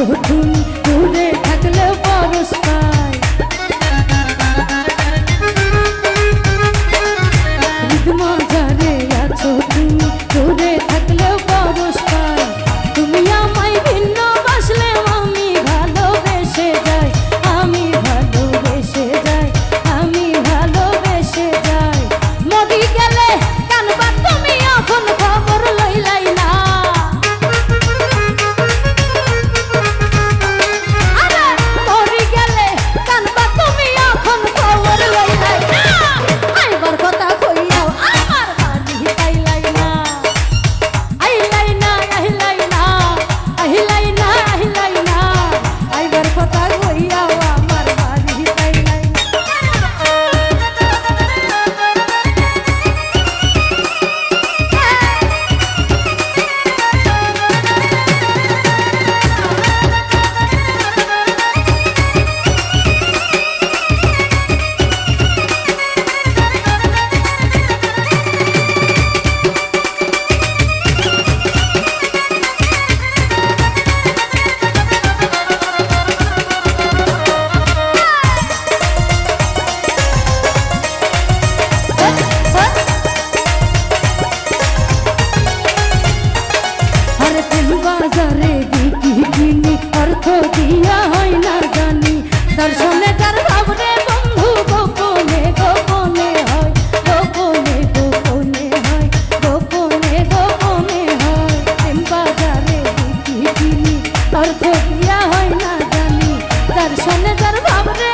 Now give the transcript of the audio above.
Oh, বাজারে বিকি কিনি, অর্থ দিয়া হয় না জানি। তার তার ভাবনে, বন্ধু গোপনে গোপনে হয়, গোপনে গোপনে হয়, গোপনে গোপনে হয়। বাজারে বিকি কিনি, অর্থ দিয়া হয় না জানি। তার তার ভাবনে